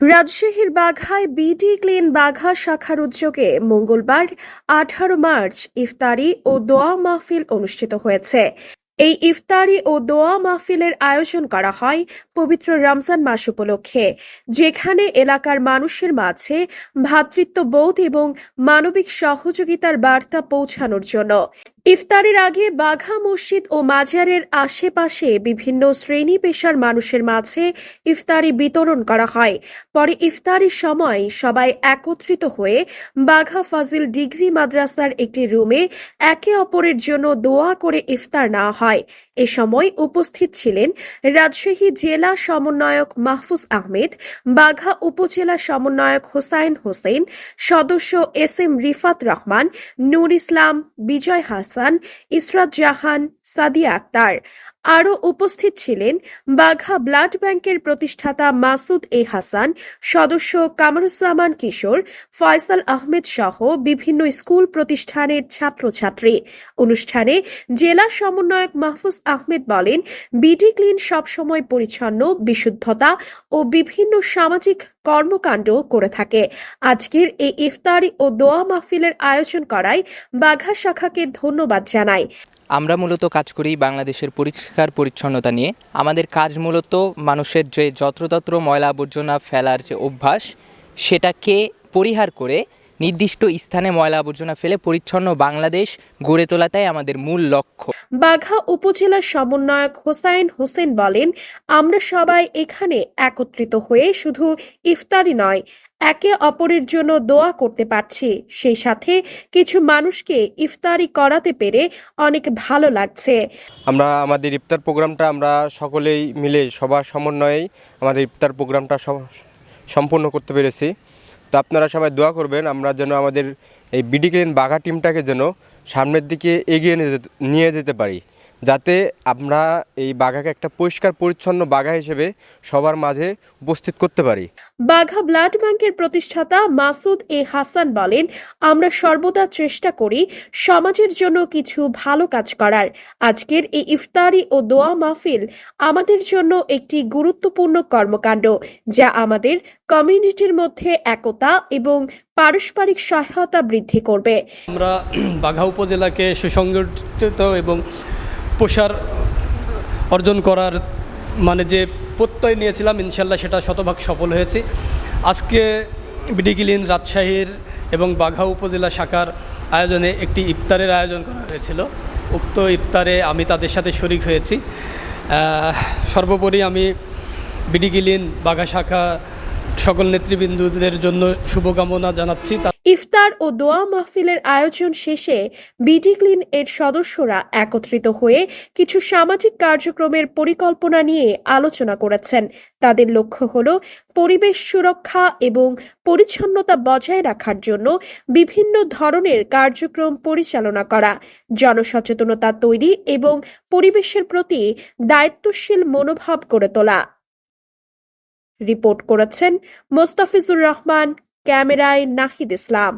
রাজশাহীর বাঘায় BD clean বাঘা শাখার উদ্যোগে মঙ্গলবার আঠারো মার্চ ইফতারি ও দোয়া মাহফিল অনুষ্ঠিত হয়েছে। এই ইফতারি ও দোয়া মাহফিলের আয়োজন করা হয় পবিত্র রমজান মাস উপলক্ষে, যেখানে এলাকার মানুষের মাঝে ভ্রাতৃত্ববোধ এবং মানবিক সহযোগিতার বার্তা পৌঁছানোর জন্য। ইফতারের আগে বাঘা মসজিদ ও মাজারের আশেপাশে বিভিন্ন শ্রেণি পেশার মানুষের মাঝে ইফতারি বিতরণ করা হয়। পরে ইফতারির সময় সবাই একত্রিত হয়ে বাঘা ফাজিল ডিগ্রি মাদ্রাসার একটি রুমে একে অপরের জন্য দোয়া করে ইফতার নেওয়া হয়। এ সময় উপস্থিত ছিলেন রাজশাহী জেলা সমন্বয়ক মাহফুজ আহমেদ, বাঘা উপজেলা সমন্বয়ক হোসাইন হোসেন, সদস্য এস এম রিফাত রহমান, নূর ইসলাম, বিজয় হাসান ইসরাত জাহান সাদিয়া আক্তার। আরও উপস্থিত ছিলেন বাঘা ব্লাড ব্যাংকের প্রতিষ্ঠাতা মাসুদ এ হাসান, সদস্য কামরুজ্জামান কিশোর, ফয়সাল আহমেদ সহ বিভিন্ন স্কুল প্রতিষ্ঠানের ছাত্রছাত্রী। অনুষ্ঠানে জেলা সমন্বয়ক মাহফুজ আহমেদ বলেন, বিডি ক্লিন সবসময় পরিচ্ছন্ন, বিশুদ্ধতা ও বিভিন্ন সামাজিক কর্মকাণ্ড করে থাকে। আজকের এই ইফতারি ও দোয়া মাহফিলের আয়োজন করায় বাঘা শাখাকে ধন্যবাদ জানাই আমরা মূলত কাজ করি বাংলাদেশের পরিষ্কার পরিচ্ছন্নতা নিয়ে। আমাদের কাজ মূলত মানুষের যে যত্রতত্র ময়লা আবর্জনা ফেলার যে অভ্যাস, সেটাকে পরিহার করে নির্দিষ্ট স্থানে ময়লা আবর্জনা ফেলে পরিচ্ছন্ন বাংলাদেশ গড়ে তোলাটাই আমাদের মূল লক্ষ্য। বাঘা উপজেলা সমন্বয়ক হোসাইন হোসেন বলেন, আমরা সবাই এখানে একত্রিত হয়ে শুধু ইফতারি নয় একে অপরের জন্য দোয়া করতে পারছি। সেই সাথে কিছু মানুষকে ইফতারি করাতে পেরে অনেক ভালো লাগছে। আমরা আমাদের ইফতার প্রোগ্রামটা আমরা সকলেই মিলে, সবার সমন্বয়েই আমাদের ইফতার প্রোগ্রামটা সম্পূর্ণ করতে পেরেছি। তো আপনারা সবাই দোয়া করবেন, আমরা যেন আমাদের এই বিডি ক্লিন বাঘা টিমটাকে যেন সামনের দিকে এগিয়ে নিয়ে যেতে পারি। যাতে আমরা এই বাঘাকে একটা পরিষ্কার পরিচ্ছন্ন বাঘা হিসেবে সবার মাঝে উপস্থিত করতে পারি। বাঘা ব্লাড ব্যাংকের প্রতিষ্ঠাতা মাসুদ এ হাসান বলেন আমরা সর্বদা চেষ্টা করি সমাজের জন্য কিছু ভালো কাজ করার। আজকের এই ইফতারি ও দোয়া মাহফিল আমাদের জন্য একটি গুরুত্বপূর্ণ কর্মকাণ্ড যা আমাদের কমিউনিটির মধ্যে একতা এবং পারস্পরিক সহায়তা বৃদ্ধি করবে। আমরা বাঘা উপজেলাকে সুসংগঠিত এবং প্রসার অর্জন করার মানে যে প্রত্যয় নিয়েছিলাম, ইনশাল্লাহ সেটা শতভাগ সফল হয়েছে। আজকে বিডিগিলিন রাজশাহীর এবং বাঘা উপজেলা শাখার আয়োজনে একটি ইফতারের আয়োজন করা হয়েছিল। উক্ত ইফতারে আমি তাদের সাথে শরিক হয়েছি। সর্বোপরি আমি বিডিগিলিন বাঘা শাখা সকল নেতৃবৃন্দুদের জন্য শুভকামনা জানাচ্ছি। ইফতার ও দোয়া মাহফিলের আয়োজন শেষে বিডি ক্লিন এর সদস্যরা একত্রিত হয়ে কিছু সামাজিক কার্যক্রমের পরিকল্পনা নিয়ে আলোচনা করেছেন। তাদের লক্ষ্য হল পরিবেশ সুরক্ষা এবং পরিচ্ছন্নতা বজায় রাখার জন্য বিভিন্ন ধরনের কার্যক্রম পরিচালনা করা, জনসচেতনতা তৈরি এবং পরিবেশের প্রতি দায়িত্বশীল মনোভাব গড়ে তোলা। রিপোর্ট করেছেন মোস্তাফিজুর রহমান ক্যামেরায় নাহিদ ইসলাম।